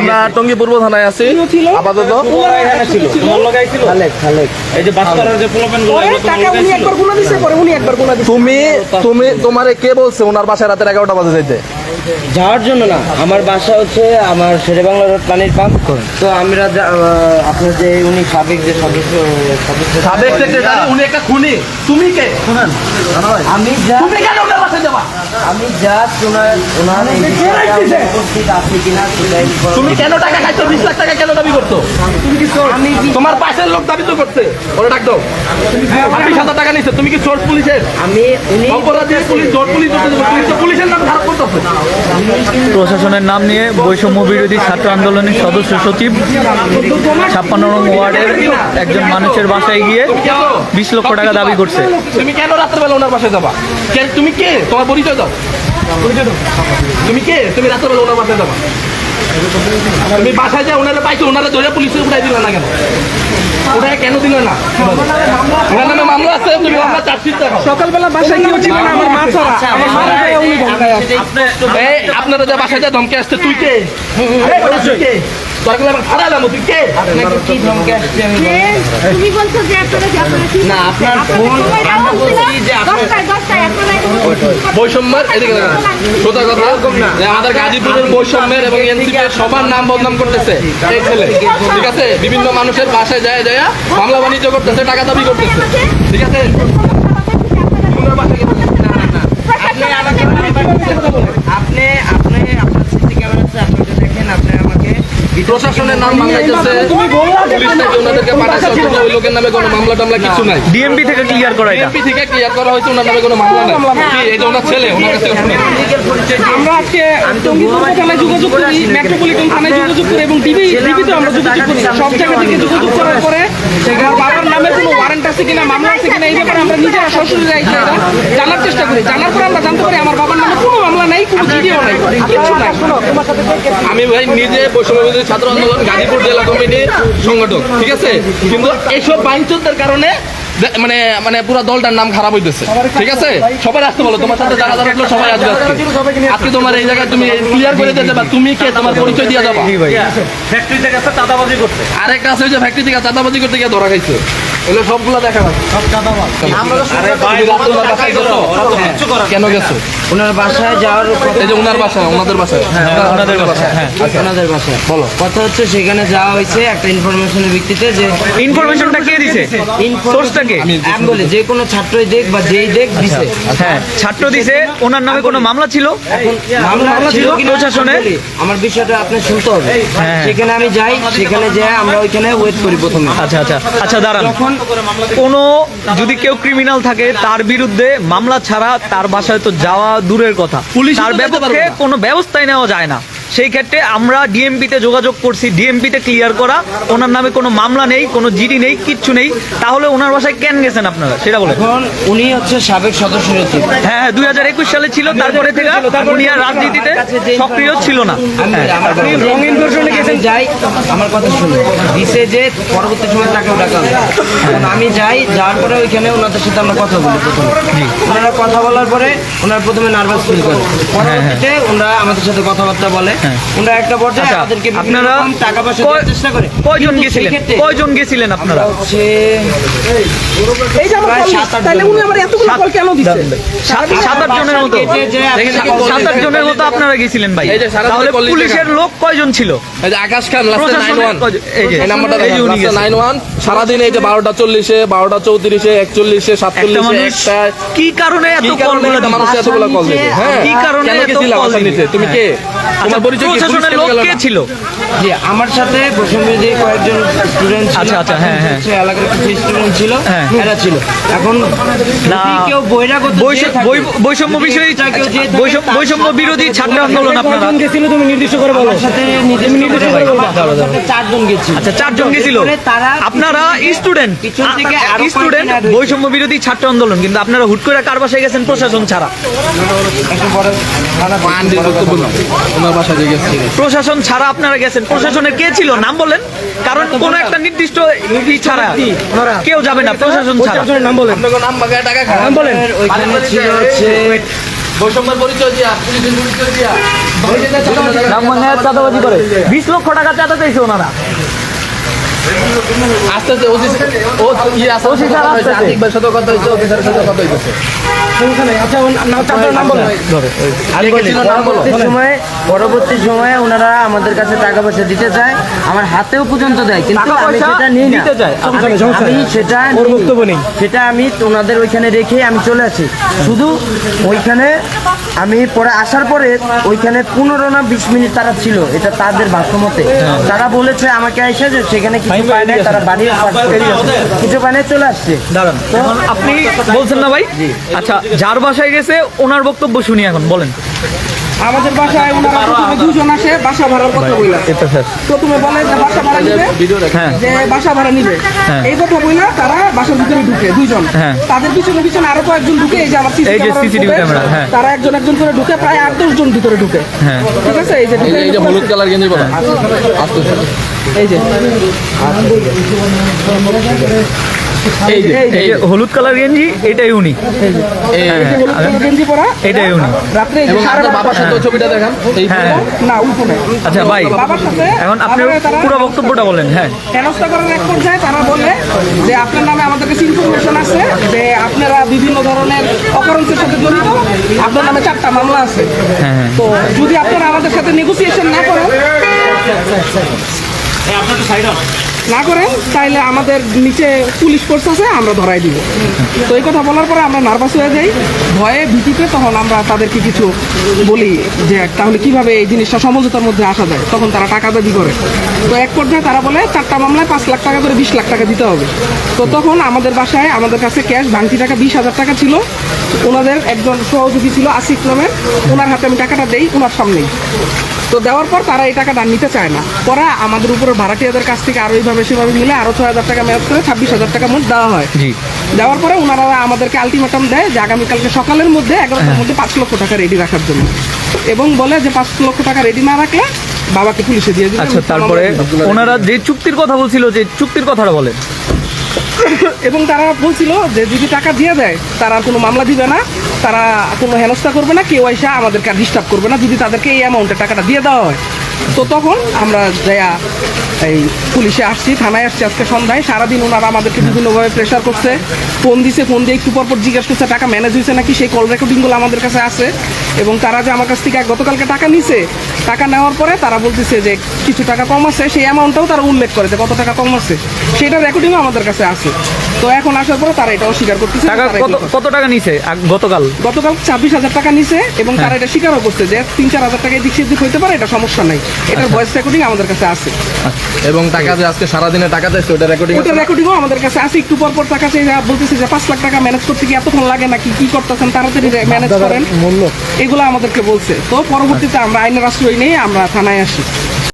আমরা টঙ্গী পূর্ব থানায় আছি। আপাতত। তুমি তুমি তোমারে কে বলছে? ওনার বাসায় রাতের এগারোটা বাজে যাইতে। যাওয়ার জন্য না আমার বাসা হচ্ছে আমার শেরে বাংলা রোড পানির পাম্প তো আমরা আপনার যে উনি সাবেক যে সদস্য সদস্য সাবেক সেক্রেটারি উনি একটা খুনি। তুমি কে? শুনেন। আমি যা তুমি কেন ওনার যাবা? আমি যা ওনার উপস্থিত আছে কিনা সেটাই তুমি কেন টাকা খাইছো? বিশ লাখ টাকা কেন দাবি করছ? তুমি কি আমি তোমার পাশের লোক দাবি তো করছে। ওরা ডাক দাও। ছাব্বিশ হাজার টাকা নিচ্ছে তুমি কি চোর পুলিশের? আমি উনি পুলিশ চোর পুলিশ পুলিশের নাম খারাপ করতেছে? প্রশাসনের নাম নিয়ে বৈষম্য বিরোধী ছাত্র আন্দোলনের সদস্য সচিব, ছাপ্পান্ন নং ওয়ার্ডের একজন মানুষের বাসায় গিয়ে বিশ লক্ষ টাকা দাবি করছে। তুমি কেন রাত্রেবেলা ওনার বাসায় যাবা? তুমি কে? তোমার পরিচয় দাও। তুমি কে? তুমি রাত্রেবেলা ওনার বাসায় যাবা। তুমি বাসায় যা ওনারা পাইছি ওনারা ধরে পুলিশে উঠাই দিল না কেন? ওটাই কেন দিল না? ওনার নামে মামলা আছে তুমি মামলা চার্জশিট দেখাও। সকালবেলা বাসায় কেউ ছিল না আমার মা ছাড়া। আমার মা যায় উনি ধমকায় আসছে। এই আপনারা যা বাসায় যা ধমকে আসছে তুই কে? তুই কে? দরকার আমার খারাপ তুই কে আপনাকে কি ধমকে আসছে আমি তুমি বলছো যে আপনারা যে আপনারা কি না, আপনার ফোন, আমরা বলছি যে আপনার- দশটায় দশটায় বৈষম্যের এদিকে সোজা কথা। যে আমাদের গাজীপুরের বৈষম্যের এবং এনসিপির সবার নাম বদনাম করতেছে। এই ছেলে। ঠিক আছে? বিভিন্ন মানুষের বাসায় যায় যায় মামলা বাণিজ্য করতেছে টাকা দাবি করতেছে। ঠিক আছে। আপনি আপনি আপনি আপনার সিসি ক্যামেরা আছে আপনি দেখেন আপনি প্রশাসনের নাম বাংলাইতেছে পুলিশ থেকে ওনাদেরকে পাঠাচ্ছে অথচ ওই লোকের নামে কোনো মামলা টামলা কিছু নাই। ডিএমপি থেকে ক্লিয়ার করা এটা। এমপি থেকে ক্লিয়ার করা হয়েছে ওনার নামে কোনো মামলা নাই। কি এটা ওনার ছেলে ওনার কাছে দিই। আমরা আজকে টঙ্গী পূর্ব থানায় যোগাযোগ করি মেট্রোপলিটন থানায় যোগাযোগ করি এবং ডিবি ডিবিতে আমরা যোগাযোগ করি। সব জায়গা থেকে যোগাযোগ করার পরে বাবার নামে কোনো ওয়ারেন্ট আছে কিনা মামলা আছে কিনা এই জানার চেষ্টা করি। জানার পরে আমরা জানতে পারি আমার বাবার নামে কোনো মামলা নাই কোনো জিডিও নাই কিচ্ছু নাই। আমি ভাই নিজে বৈষম্য ছাত্র আন্দোলন গাজীপুর জেলা কমিটির সংগঠক ঠিক আছে? কিন্তু এইসব বাইনচোরদের কারণে মানে মানে পুরো দলটার নাম খারাপ হইতেছে ঠিক আছে? সবাই আসতে বলো তোমার সাথে যারা যারা আসলো সবাই আসবে আজকে। আজকে তোমার এই জায়গায় তুমি ক্লিয়ার করে দিতে পারো তুমি কে তোমার পরিচয় দিয়ে যাবা। ফ্যাক্টরি থেকে চাঁদাবাজি করতে আরেকটা আছে ওই যে ফ্যাক্টরি থেকে চাঁদাবাজি করতে গিয়ে ধরা খাইছে। এগুলো সবগুলো দেখা যাচ্ছে আমরা তো আরে ভাই, রাত্রে বাসায় গেছো? কেন গেছো? ওনার বাসায় যাওয়ার এই যে ওনার বাসায় ওনাদের বাসায়? ওনাদের বাসায়? হ্যাঁ ওনাদের বাসায়। বলো। কথা হচ্ছে সেখানে যাওয়া হয়েছে একটা ইনফরমেশনের ভিত্তিতে যে ইনফরমেশনটা কে দিছে? সোর্সটা কে? আমি বলি যে কোনো ছাত্রই দেখ বা যেই দেখ দিছে। হ্যাঁ ছাত্র দিছে ওনার নামে কোনো মামলা ছিল? মামলা ছিল কিনা প্রশাসনে? আমার বিষয়টা আপনি শুনতে হবে। হ্যাঁ। সেখানে আমি যাই সেখানে যাই আমরা ওইখানে ওয়েট করি প্রথমে। আচ্ছা আচ্ছা। আচ্ছা দাঁড়ান। কোনো যদি কেউ ক্রিমিনাল থাকে তার বিরুদ্ধে মামলা ছাড়া তার বাসায় তো যাওয়া দূরের কথা পুলিশ তার না। কোনো ব্যবস্থাই নেওয়া যায় না সেই ক্ষেত্রে আমরা ডিএমপি তে যোগাযোগ করছি ডিএমপিতে ক্লিয়ার করা। ওনার নামে কোনো মামলা নেই কোনো জিডি নেই কিচ্ছু নেই। তাহলে ওনার বাসায় কেন গেছেন আপনারা? সেটা বলে এখন উনি হচ্ছে সাবেক সদস্য সচিব। হ্যাঁ হ্যাঁ দুই হাজার একুশ সালে ছিল তারপরে থেকে উনি আর রাজনীতিতে সক্রিয় ছিল না। হ্যাঁ আমি যাই আমার কথা শুনুন। দিছে যে পরবর্তী সময় তাকেও ডাকা হবে। আমি যাই যাওয়ার পরে ওইখানে ওনাদের সাথে আমরা কথা বলি প্রথমে। ওনারা কথা বলার পরে ওনার প্রথমে নার্ভাস ফিল করে। পরবর্তীতে ওনারা আমাদের সাথে কথাবার্তা বলে। ওনারা একটা পর্যায়ে আচ্ছা আমাদেরকে আপনারা টাকা পয়সা দেওয়ার চেষ্টা করে। কয়জন গেছিলেন? কয়জন গেছিলেন আপনারা? হচ্ছে এই যে আমার প্রায় কল সাত আট তাহলে উনি আমার এতগুলো কল কেন দিচ্ছে। সাত সাত আট জনের মতো। যে- যে দেখেন, আপনাকে সাত আট জনের মতো আপনারা গেছিলেন ভাই। সারা তাহলে দিনে কল পুলিশের লোক কয়জন ছিল? এই যে আকাশ খান লাস্টে এই যে- নাম্বারটা গেছেন। Nine one. সারাদিন এই যে বারোটা চল্লিশে বারোটা চৌত্রিশে একচল্লিশে একটা সাতচল্লিশে একটা কি কারণে এত কি দিল? মানুষ এতগুলো কল দিয়েছে? হ্যাঁ। কি কারণে এত কল তুমি কে? আচ্ছা তোমার পরিচয় প্রশাসনের লোক কে ছিল জি আমার সাথে বৈষম্যদী কয়েকজন স্টুডেন্ট আচ্ছা, আচ্ছা, হ্যাঁ, হ্যাঁ। এলাকার কিছু স্টুডেন্ট ছিল হ্যাঁ। এরা ছিল এখন না, কেউ বহিরাগত বৈষ- যে থাকে, বৈ- বৈষম্য বিষয়ী বিরোধী ছাত্র আন্দোলন আপনারা গেছিল তুমি নির্দিষ্ট করে বলো সাথে নির্দিষ্ট নির্দিষ্ট করে করে বলো। চারজন গেছিল আচ্ছা চারজন গেছিল আপনারা স্টুডেন্ট থেকে স্টুডেন্ট কয়েকজন add হয়েছে। বৈষম্য বিরোধী ছাত্র আন্দোলন কিন্তু আপনারা হুট করে কার বাসায় গেছেন প্রশাসন ছাড়া একটু থানা। ওনার বাসায় প্রশাসন ছাড়া আপনারা গেছেন। প্রশাসনের কে ছিল? নাম বলেন। কারণ কোন একটা নির্দিষ্ট ছাড়া কেউ যাবে না প্রশাসন ছাড়া। নাম বলেন। নাম বাগায় টাকা নাম বলেন। ওইখানে ছিল হচ্ছে বিশ লক্ষ টাকা চাঁদা চাইছে ওনারা। আস্তে আস্তে ও সাথে কথা হয়েছে সাথে কথা হয়েছে। পরবর্তী সময়ে ওনারা আমাদের কাছে টাকা পয়সা দিতে চায় আমার হাতেও পর্যন্ত দেয় কিন্তু আমি সেটা নিই না আমি- সেটা সেটা আমি ওনাদের ওইখানে রেখে আমি চলে আসি শুধু ওইখানে আমি পরে আসার পরে ওইখানে পনেরো না বিশ মিনিট তারা ছিল এটা তাদের ভাষ্যমতে তারা বলেছে আমাকে এসে যে সেখানে কিছু পায় নাই তারা বাড়ির কিছু পায় চলে আসছে দাঁড়ান আপনি বলছেন না ভাই? আচ্ছা যার বাসায় গেছে ওনার বক্তব্য শুনি এখন বলেন। আমাদের বাসায় ওনারা প্রথমে দুজন আসে বাসা ভাড়ার কথা বইলা এটা স্যার। প্রথমে বলে যে বাসা ভাড়া নিবে হ্যাঁ। যে বাসা ভাড়া নিবে। হ্যাঁ। এই কথা বইলা তারা বাসার ভিতরে ঢুকে দুইজন হ্যাঁ। তাদের পিছনে পিছনে আরও কয়েকজন ঢুকে এই যে আমার এই যে CCTV ক্যামেরা, হ্যাঁ। তারা একজন একজন করে ঢুকে প্রায় আট দশ জন ভিতরে ঢুকে। হ্যাঁ। ঠিক আছে? এই যে এই যে- হলুদ কালার গেঞ্জি বলো আস্তে এই যে। এই যে এই যে হলুদ কালার গেঞ্জি এটাই উনি। এই এই যে হলুদ কালার গেঞ্জি পরা এটাই উনি। রাত্রে এবং আপনার বাবার সাথে ছবিটা দেখান এই হ্যাঁ। না আচ্ছা ভাই বাবার সাথে এখন আপনি পুরো বক্তব্যটা বলেন হ্যাঁ। হেনস্থা করার এক পর্যায়ে তারা বলে যে আপনার নামে আমাদের কাছে ইনফরমেশন আছে যে আপনারা বিভিন্ন ধরনের অকারেন্সের সাথে জড়িত। আপনার নামে চারটা মামলা আছে। হ্যাঁ হ্যাঁ। তো যদি আপনারা আমাদের সাথে নেগোসিয়েশন না করেন না করেন তাহলে আমাদের নিচে পুলিশ ফোর্স আছে, আমরা ধরাই দিব। তো এই কথা বলার পরে আমরা নার্ভাস হয়ে যাই। ভয়ে, ভীতিতে তখন আমরা তাদেরকে কিছু বলি যে, তাহলে কীভাবে এই জিনিসটা সমঝোতার মধ্যে আসা যায়? তখন তারা টাকা দাবি করে। তো এক পর্যায়ে তারা বলে, চারটা মামলায় পাঁচ লাখ টাকা করে বিশ লাখ টাকা দিতে হবে। তো তখন আমাদের বাসায় আমাদের কাছে ক্যাশ ভাঙতি টাকা বিশ হাজার টাকা ছিল। ওনাদের একজন সহযোগী ছিল, আসিফ নামের ওনার হাতে আমি টাকাটা দেই, ওনার সামনেই। তো দেওয়ার পর তারা এই টাকাটা নিতে চায় না। পরে আমাদের উপরে ভাড়াটিয়াদের কাছ থেকে আরও এইভাবে সেভাবে মিলে আরও ছয় হাজার টাকা ম্যাচ করে ছাব্বিশ হাজার টাকা মোট দেওয়া হয়। জি। দেওয়ার পরে ওনারা আমাদেরকে আলটিমেটাম দেয় যে আগামীকালকে সকালের মধ্যে এগারোটার মধ্যে পাঁচ লক্ষ টাকা রেডি রাখার জন্য। এবং বলে যে পাঁচ লক্ষ টাকা রেডি না রাখলে বাবাকে পুলিশে দিয়ে দিবে। আচ্ছা তারপরে ওনারা যে চুক্তির কথা বলছিল যে চুক্তির কথাটা বলেন। এবং তারা বলছিল যে যদি টাকা দিয়ে দেয় তারা আর কোনো মামলা দিবে না তারা কোনো হেনস্থা করবে না কেউ এসে আমাদেরকে আর ডিস্টার্ব করবে না। যদি তাদেরকে এই অ্যামাউন্টের টাকাটা দিয়ে দেওয়া হয় তো তখন আমরা যাইয়া এই পুলিশে আসছি থানায় আসছি আজকে সন্ধ্যায়। সারাদিন ওনারা আমাদেরকে বিভিন্নভাবে প্রেশার করছে। ফোন দিছে ফোন দিয়ে একটু পর পর জিজ্ঞাসা করছে টাকা ম্যানেজ হয়েছে নাকি? সেই কল রেকর্ডিংগুলো আমাদের কাছে আছে। এবং তারা যে আমার কাছ থেকে গতকালকে টাকা নিছে টাকা নেওয়ার পরে তারা বলতেছে যে কিছু টাকা কম আছে সেই অ্যামাউন্টটাও তারা উল্লেখ করে যে কত টাকা কম আছে। সেটা রেকর্ডিংও আমাদের কাছে আছে। তো এখন আসার পরে তারা এটা অস্বীকার করতেছে টাকা কত টাকা নিছে? গতকাল? গতকাল ছাব্বিশ হাজার টাকা নিছে এবং তারা এটা স্বীকারও করছে যে তিন চার হাজার টাকা এদিক সেদিক হইতে পারে এটা সমস্যা নাই। এটার ভয়েস রেকর্ডিং আমাদের কাছে আছে। এবং টাকা যে আজকে সারাদিনে টাকা দিয়েছে ওটা রেকর্ডিং ওটার রেকর্ডিংও আমাদের কাছে আছে। একটু পর পর টাকা চেয়ে বলতেছে যে পাঁচ লাখ টাকা ম্যানেজ করতে কি এতক্ষণ লাগে নাকি কি করতেছেন তাড়াতাড়ি ম্যানেজ করেন। এগুলো আমাদেরকে বলছে। তো পরবর্তীতে আমরা আইনের আশ্রয় নিয়ে আমরা থানায় আসি।